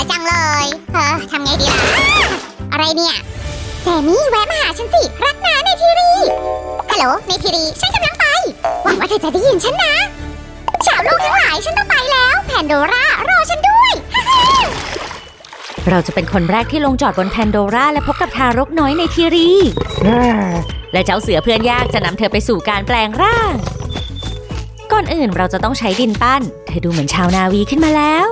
ายจังเลยเออทำไงดีล่ะ อะไรเนี่ยแซมมี่แวะมาหาฉันสิ รักนะในทีรี ฮัลโหลในทีรี ฉันกำลังไป หวังว่าเธอจะได้ยินฉันนะชาวโลกทั้งหลายฉันต้องไปแล้ว แพนโดรารอฉันด้วย เราจะเป็นคนแรกที่ลงจอดบนแพนโดราและพบกับทารกน้อยในทีรี และเจ้าเสือเพื่อนยากจะนำเธอไปสู่การแปลงร่าง ก่อนอื่นเราจะต้องใช้ดินปั้น เธอดูเหมือนชาวนาวีขึ้นมาแล้ว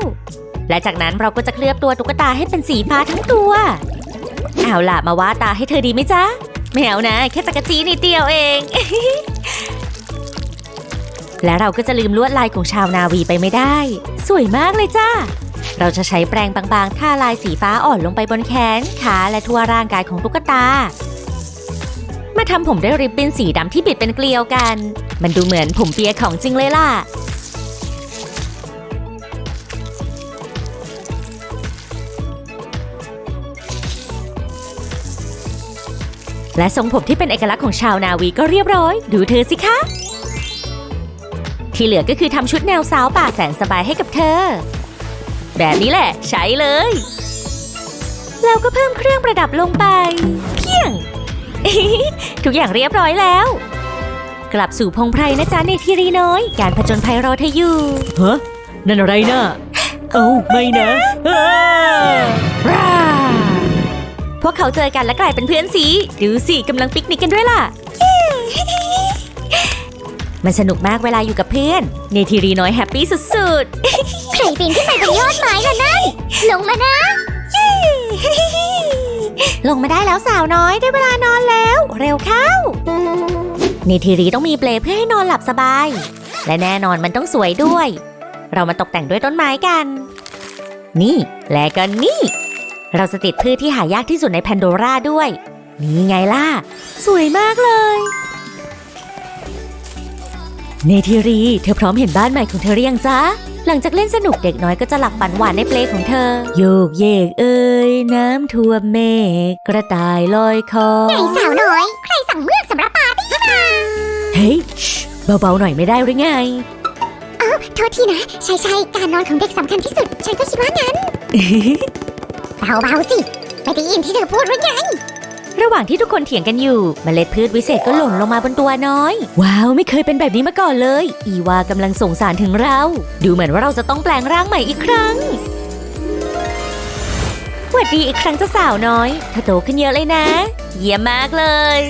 และจากนั้นเราก็จะเคลือบตัวตุ๊กตาให้เป็นสีฟ้าทั้งตัว เอาล่ะมาวาดตาให้เธอดีไหมจ๊ะไม่เอานะ แค่ตะกะจีนิดเดียวเอง และเราก็จะลืมลวดลายของชาวนาวีไปไม่ได้ สวยมากเลยจ้าเราจะใช้แปรงบางๆทาลายสีฟ้าอ่อนลงไปบนแขน ขาและทั่วร่างกายของตุ๊กตา มาทำผมด้วยริบบิ้นสีดำที่บิดเป็นเกลียวกัน มันดูเหมือนผมเปียของจริงเลยล่ะ และทรงผมที่เป็นเอกลักษณ์ของชาวนาวีก็เรียบร้อย ดูเธอสิคะ ที่เหลือก็คือทำชุดแนวสาวป่าแสนสบายให้กับเธอ แบบนี้แหละ ใช้เลย แล้วก็เพิ่มเครื่องประดับลงไป เพียง ทุกอย่างเรียบร้อยแล้ว กลับสู่พงไพรนะจ๊ะในทีรีน้อย การผจญภัยรอเธออยู่ฮะนั่นอะไรนะเอ้าไม่นะอ้าร่าพ วกเขาเจอกันและกลายเป็นเพื่อนสีดูสิกำลังปิกนิกกันด้วยล่ะ มันสนุกมากเวลาอยู่กับเพื่อน เนทีรีน้อยแฮปปี้สุดใครปีนขึ้นไปบนยอดไม้ล่ะนั่น ลงมานะ ๆ ลงมาได้แล้วสาวน้อยได้เวลานอนแล้ว เร็วเข้า เนทีรีต้องมีเปลเพื่อให้นอนหลับสบาย และแน่นอนมันต้องสวยด้วย เรามาตกแต่งด้วยต้นไม้กัน นี่และก็นี่ เราจะติดพืชที่หายากที่สุดในแพนโดราด้วย นี่ไงล่ะ สวยมากเลย เนทีรี เธอพร้อมเห็นบ้านใหม่ของเธอหรือยังจ๊ะ หลังจากเล่นสนุกเด็กน้อยก็จะหลับฝันหวานในเปลของเธอ โยกเยกเอ้ยน้ำท่วมเมฆกระต่ายลอยคอไงสาวน้อย ใครสั่งเมือกสำหรับปาร์ตี้มาเฮ้ยชิเบาๆหน่อยไม่ได้หรือไงเอ้าโทษทีนะ ใช่ใช่ๆการนอนของเด็กสำคัญที่สุด ฉันก็คิดว่างั้น เบาๆสิ ไม่ได้ยินที่เธอพูดหรือไง ระหว่างที่ทุกคนเถียงกันอยู่เมล็ดพืชวิเศษก็หล่นลงมาบนตัวน้อย ว้าวไม่เคยเป็นแบบนี้มาก่อนเลย อีวากำลังส่งสารถึงเรา ดูเหมือนว่าเราจะต้องแปลงร่างใหม่อีกครั้งหวัดดีอีกครั้งเจ้าสาวน้อยเธอโตขึ้นเยอะเลยนะ เยี่ยมมากเลย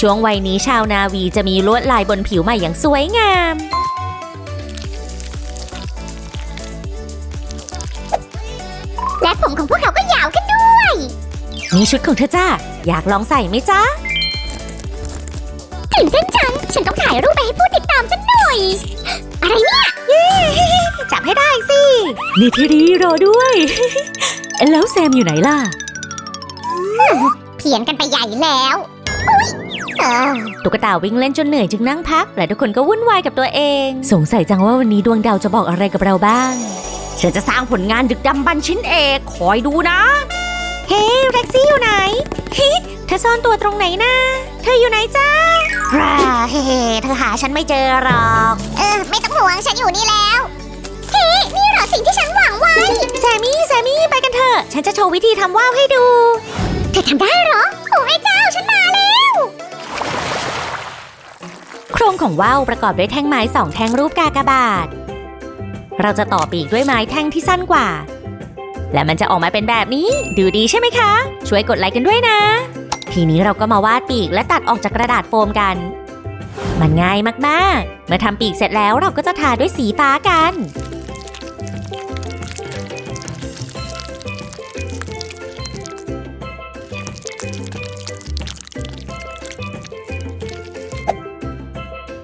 ช่วงวัยนี้ชาวนาวีจะมีลวดลายบนผิวใหม่อย่างสวยงามและผมของพวกเขา นี่ชุดของเธอจ้า อยากลองใส่ไหมจ๊ะตื่นเต้นจัง ฉันต้องถ่ายรูปไปให้ผู้ติดตามสักหน่อย อะไรเนี่ยจับให้ได้สิ นี่ทีรีรอด้วย แล้วแซมอยู่ไหนล่ะ เพียนกันไปใหญ่แล้วอุ้ยเออตุ๊กตาวิ่งเล่นจนเหนื่อยจึงนั่งพัก และทุกคนก็วุ่นวายกับตัวเอง สงสัยจังว่าวันนี้ดวงดาวจะบอกอะไรกับเราบ้าง ฉันจะสร้างผลงานดึกดำบรรพ์ชิ้นเอก คอยดูนะ เฮ้ยเร็กซี่อยู่ไหนฮิเธอซ่อนตัวตรงไหนนะเธออยู่ไหนจ้าราเฮ้เธอหาฉันไม่เจอหรอก เออ ไม่ต้องห่วงฉันอยู่นี่แล้วเฮ้นี่เหรอสิ่งที่ฉันหวังไว้แซมมี่แซมมี่ไปกันเถอะ ฉันจะโชว์วิธีทำว่าวให้ดู เธอทำได้เหรอโอ้แม่เจ้าฉันมาแล้ว โครงของว่าวประกอบด้วยแท่งไม้สองแท่งรูปกากบาท เราจะต่อปีกด้วยไม้แท่งที่สั้นกว่า และมันจะออกมาเป็นแบบนี้ ดูดีใช่ไหมคะ ช่วยกดไลค์กันด้วยนะ ทีนี้เราก็มาวาดปีกและตัดออกจากกระดาษโฟมกัน มันง่ายมากๆ เมื่อทำปีกเสร็จแล้วเราก็จะทาด้วยสีฟ้ากัน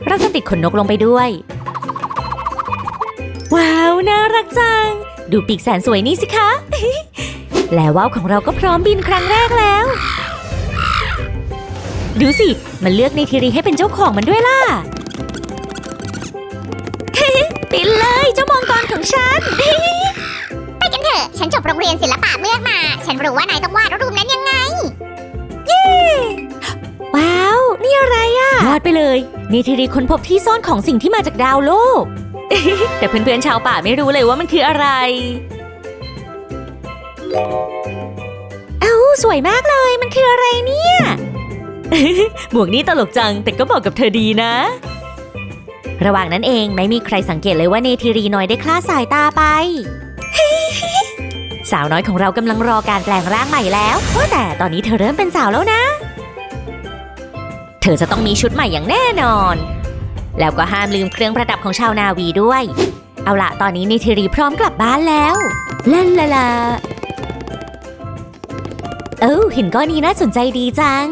เราจะติดขนนกลงไปด้วย ว้าว น่ารักจัง ดูปีกแสนสวยนี่สิคะ แล้วว่าวของเราก็พร้อมบินครั้งแรกแล้ว ดูสิ มันเลือกในทีรีให้เป็นเจ้าของมันด้วยล่ะบินเลยเจ้ามังกรของฉัน ไปกันเถอะ ฉันจบโรงเรียนศิลปะเมื่อมา ฉันรู้ว่านายต้องวาดรูปนั้นยังไง เย้ ว้าว นี่อะไรอะวาดไปเลยในทีรีค้นพบที่ซ่อนของสิ่งที่มาจากดาวโลก แต่เพื่อนๆชาวป่าไม่รู้เลยว่ามันคืออะไร เอ้าสวยมากเลยมันคืออะไรเนี่ยหมวกนี้ตลกจังแต่ก็เหมาะกับเธอดีนะ ระหว่างนั้นเองไม่มีใครสังเกตเลยว่าเนธิรีน้อยได้คลาดสายตาไป สาวน้อยของเรากำลังรอการแปลงร่างใหม่แล้วว่าแต่ตอนนี้เธอเริ่มเป็นสาวแล้วนะ เธอจะต้องมีชุดใหม่อย่างแน่นอน แล้วก็ห้ามลืมเครื่องประดับของชาวนาวีด้วย เอาละตอนนี้เนธิรีพร้อมกลับบ้านแล้วลาลาลาเอ้าเห็นก้อนนี้น่าสนใจดีจัง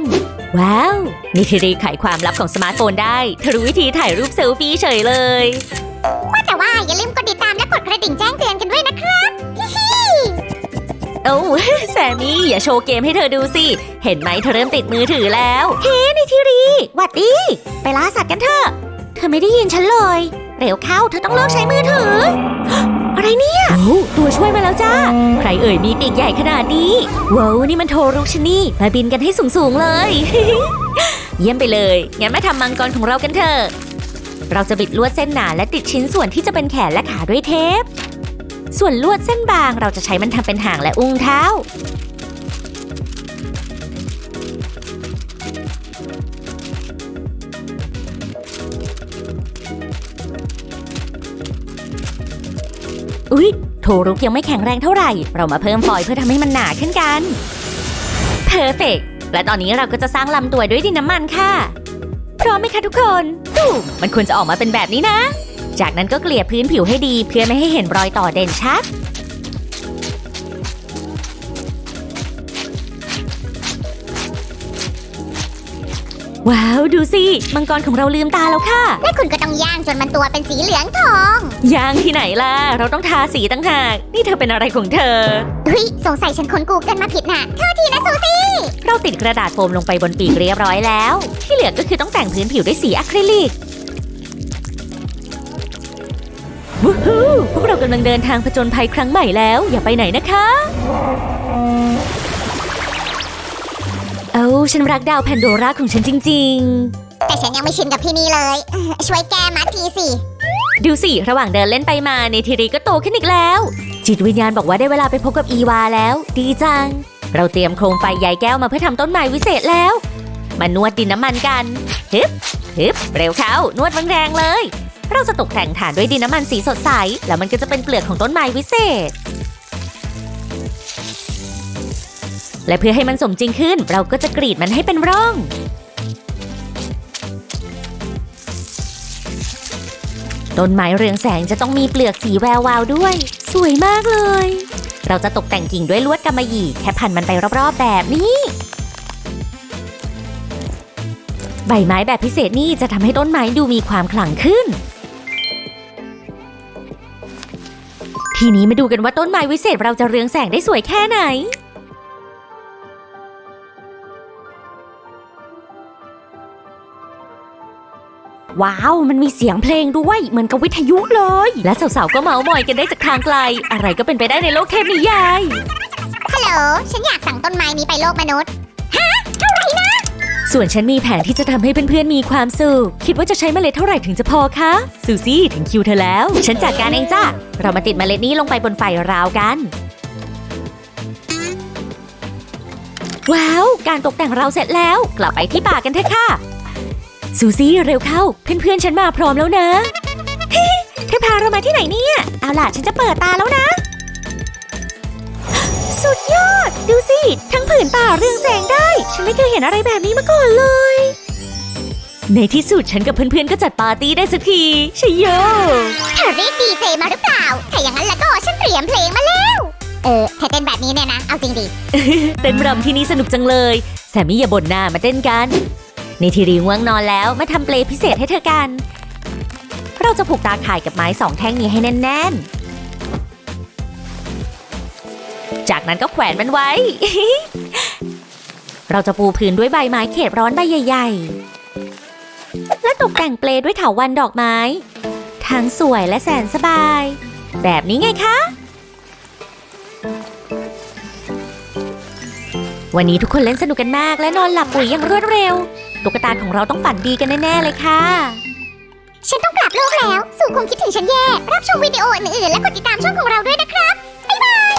ว้าว นิธิรีไขความลับของสมาร์ทโฟนได้เธอรู้วิธีถ่ายรูปเซลฟี่เฉยเลยว่าแต่ว่าอย่าลืมกดติดตามและกดกระดิ่งแจ้งเตือนกันด้วยนะครับเอ้าแซมมี่อย่าโชว์เกมให้เธอดูสิ เห็นไหมเธอเริ่มติดมือถือแล้ว เฮ้นิธิรีหวัดดี ไปล่าสัตว์กันเถอะเธอไม่ได้ยินฉันเลย เร็วเข้าเธอต้องเลิกใช้มือถือ อะไรเนี่ยโอ้ตัวช่วยมาแล้วจ้า ใครเอ่ยมีปีกใหญ่ขนาดนี้ว้าวนี่มันโทรุกชนี่ มาบินกันให้สูงๆเลย เยี่ยมไปเลย งั้นมาทำมังกรของเรากันเถอะ เราจะบิดลวดเส้นหนาและติดชิ้นส่วนที่จะเป็นแขนและขาด้วยเทป ส่วนลวดเส้นบางเราจะใช้มันทำเป็นหางและอุ้งเท้า อุ๊ยโทรุกยังไม่แข็งแรงเท่าไหร่ เรามาเพิ่มฟอยล์เพื่อทำให้มันหนาขึ้นกันเพอร์เฟกและตอนนี้เราก็จะสร้างลำตัวด้วยดินน้ำมันค่ะ พร้อมไหมคะทุกคนตูมมันควรจะออกมาเป็นแบบนี้นะ จากนั้นก็เกลี่ยพื้นผิวให้ดีเพื่อไม่ให้เห็นรอยต่อเด่นชัด ว้าว ดูสิ มังกรของเราลืมตาแล้วค่ะ และคุณก็ต้องย่างจนมันตัวเป็นสีเหลืองทองย่างที่ไหนล่ะ เราต้องทาสีตั้งหาก นี่เธอเป็นอะไรของเธอ เฮ้ยสงสัยฉันค้นกูเกิลมาผิดน่ะโทษทีนะซูซี่ เราติดกระดาษโฟมลงไปบนปีกเรียบร้อยแล้ว ที่เหลือก็คือต้องแต่งพื้นผิวด้วยสีอะคริลิกวู้ฮู้พวกเรากำลังเดินทางผจญภัยครั้งใหม่แล้ว อย่าไปไหนนะคะ เอาฉันรักดาวแพนโดราของฉันจริง แต่ฉันยังไม่ชินกับที่นี่เลยเอ่อช่วยแก้มัดทีสิ ๆ ดูสิ ระหว่างเดินเล่นไปมาเนทิรีก็โตขึ้นอีกแล้ว จิตวิญญาณบอกว่าได้เวลาไปพบกับอีวาแล้ว ดีจัง เราเตรียมโคมไฟใยแก้วมาเพื่อทำต้นไม้วิเศษแล้ว มานวดดินน้ำมันกันฮึบฮึบเร็วเข้านวดแรงๆเลย เราจะตกแต่งฐานด้วยดินน้ำมันสีสดใส แล้วมันก็จะเป็นเปลือกของต้นไม้วิเศษ และเพื่อให้มันสมจริงขึ้น เราก็จะกรีดมันให้เป็นร่องต้นไม้เรืองแสงจะต้องมีเปลือกสีแวววาวด้วย สวยมากเลย เราจะตกแต่งกิ่งด้วยลวดกำมะหยี่แค่พันมันไปรอบๆแบบนี้ ใบไม้แบบพิเศษนี่จะทำให้ต้นไม้ดูมีความขลังขึ้น ทีนี้มาดูกันว่าต้นไม้วิเศษเราจะเรืองแสงได้สวยแค่ไหน ว้าว มันมีเสียงเพลงด้วยเหมือนกับวิทยุเลย และสาวๆ ก็เมาส์มอยกันได้จากทางไกล อะไรก็เป็นไปได้ในโลกเทพนิยาย ฮัลโหล ฉันอยากสั่งต้นไม้นี้ไปโลกมนุษย์ ส่วนฉันมีแผนที่จะทำให้เพื่อนๆ มีความสุข คิดว่าจะใช้เมล็ดเท่าไหร่ถึงจะพอคะ ซูซี่ถึงคิวเธอแล้ว ฉันจัดการเองจ้ะ เรามาติดเมล็ดนี้ลงไปบนไฟราวกัน ว้าว การตกแต่งเราเสร็จแล้ว กลับไปที่ป่ากันเถอะค่ะ ซูซี่เร็วเข้า เพื่อนๆฉันมาพร้อมแล้วนะเธอพาเรามาที่ไหนเนี่ย เอาล่ะฉันจะเปิดตาแล้วนะ สุดยอด ดูสิ ทั้งผืนป่าเรืองแสงได้ ฉันไม่เคยเห็นอะไรแบบนี้มาก่อนเลย ในที่สุดฉันกับเพื่อนๆก็จัดปาร์ตี้ได้สักทีชยโยเธอเรียกดีเจมาหรือเปล่า ถ้าอย่างนั้นแล้วก็ฉันเตรียมเพลงมาแล้ว เออเธอเต้นแบบนี้เนี่ยนะ เอาจริงดิ เต้นรำที่นี่สนุกจังเลยแซมมี่อย่าบ่นหน้ามาเต้นกัน ในทีรีง่วงนอนแล้วมาทำเปลพิเศษให้เธอกัน เราจะผูกตาข่ายกับไม้สองแท่งนี้ให้แน่นๆ จากนั้นก็แขวนมันไว้ เราจะปูพื้นด้วยใบไม้เขตร้อนใบใหญ่ ๆ และตกแต่งเปลด้วยเถาวันดอกไม้ ทั้งสวยและแสนสบาย แบบนี้ไงคะวันนี้ทุกคนเล่นสนุกกันมากและนอนหลับปุ๋ยอย่างรวดเร็ว ตุ๊กตาของเราต้องฝันดีกันแน่ ๆ เลยค่ะ ฉันต้องกลับโลกแล้ว สู่คงคิดถึงฉันแย่ รับชมวิดีโออื่นๆและกดติดตามช่องของเราด้วยนะครับ บ๊ายบาย